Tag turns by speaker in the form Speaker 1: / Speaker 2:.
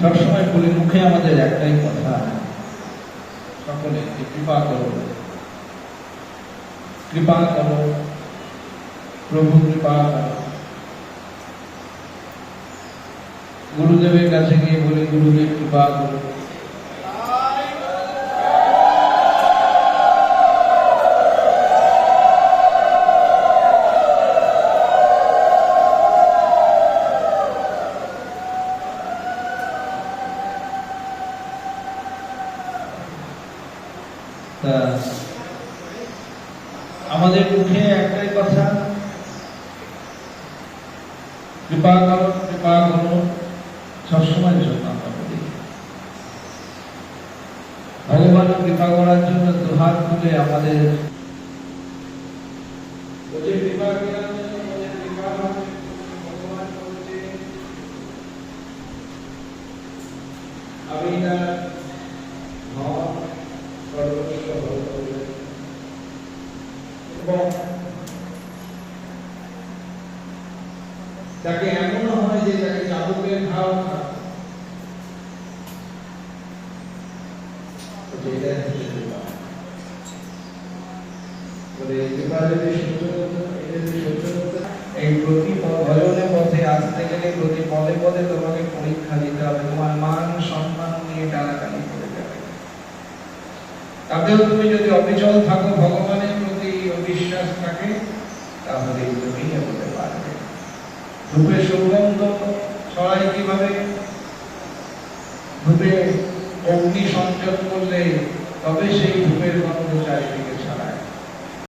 Speaker 1: সবসময় বলি, মুখে আমাদের একটাই কথা, সকলে কৃপা করো। কৃপা করো, প্রভু কৃপা করো। গুরুদেবের কাছে গিয়ে বলি, গুরুদেব কৃপা করো। আমাদের মুখে একটাই কথা, কৃপা করো কৃপা করো সবসময় জন্য ভগবান কৃপা করার জন্য দুহাত তুলে আমাদের আমি তার তাকে এমনও হয় যে তাকে চাবুকের ঘাও আসতে গেলে প্রতি পদে পদে তোমাকে পরীক্ষা দিতে হবে। মান সম্মান নিয়ে টানাটানি করে যাবে। তাতেও তুমি যদি অবিচল থাকো ভগবানের অবিশ্বাস থাকে তাহলে তুমি হতে পারবে। ধূপের সুগন্ধ ছড়াই কীভাবে? ধূপে অগ্নি সংযোগ করলে তবে সেই ধূপের গন্ধ চারিদিকে